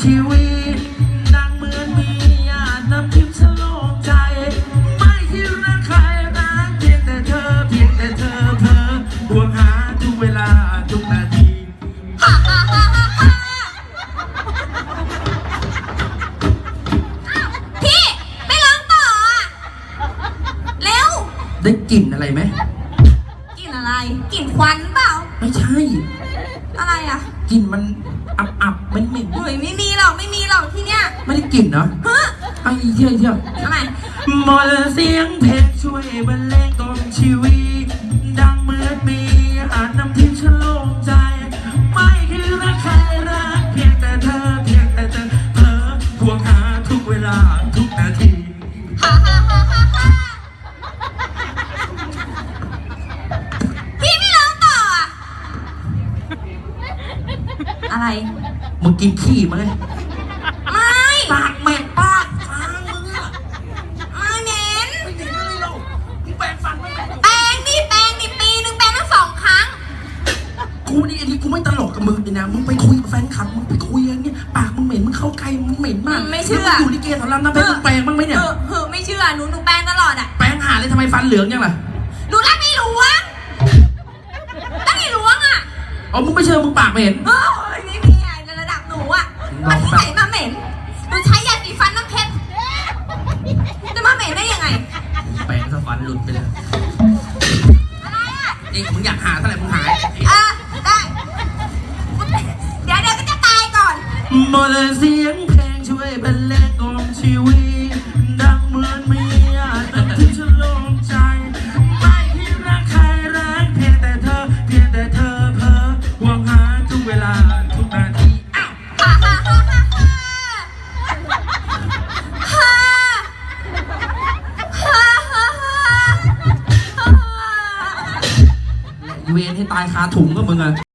ชีวิตดังเหมือนมีญาตินำทิพย์สโลงใจ ไม่คิดรักใครรักเพียงแต่เธอเพียงแต่เธอเพ้อห่วงหาทุกเวลาทุกนาทีฮ่าฮ่าฮ่าฮ่าฮ่าอ้าวพี่ไม่ร้องต่ออะ เร็ว ได้กลิ่นอะไรไหม กลิ่นอะไรกลิ่นควันเปล่า ไม่ใช่ อะไรอะกลิ่นมันอับอับๆมันเหม็นเฮ้ยไม่มีหรอกไม่มีหรอกที่เนี้ยไม่ได้กลิ่นเหรอฮะไอ้เที่ยวไอ้เที่ยวทำไมหมดเสียงเพลงช่วยบรรเล อะไร มึงกินขี้มาเลยไม่ปากแม่งปากฟางมึงอะไม่เหม็นไม่เห็นอะไรหรอกมึงแปลงฟันไหมแปรงดิแปรงดิปีหนึ่งแปรงทั้งสองครั้ง กูนี่อันนี้กูไม่ตลกกับมึงเลยนะ มึงไปคุยกับแฟนคลับ มึงไปคุยอย่างเงี้ย ปากมึงเหม็น มึงเข้าใกล้มึงเหม็นมากไม่เชื่อ แล้วมึงอยู่ลิเกสอนรามน้ำเพชรมึงแปลงบ้างไหมเนี่ย เออเออไม่เชื่อหนูหนูแปรงตลอดอะ แปลงหาเลยทำไมฟันเหลืองยังล่ะ หนูรัก อ๋อมึงไม่เชื่อมึงปากเหม็นเฮ้ยไม่มีอะในระดับหนูอะมันที่ไหนมาเหม็นหนูใช้ยาสีฟันน้ำเพชรจะมาเหม็นได้ยังไง แปลงซะฟันหลุดไปเลยอะไรอะนี่มึงอยากหาเท่าไหร่มึงหายอะได้ เดี๋ยวเดี๋ยวก็จะตายก่อน หมดเสียงเพลงช่วยบรรเลง เวนให้ตายคาถุงก็มึงอะ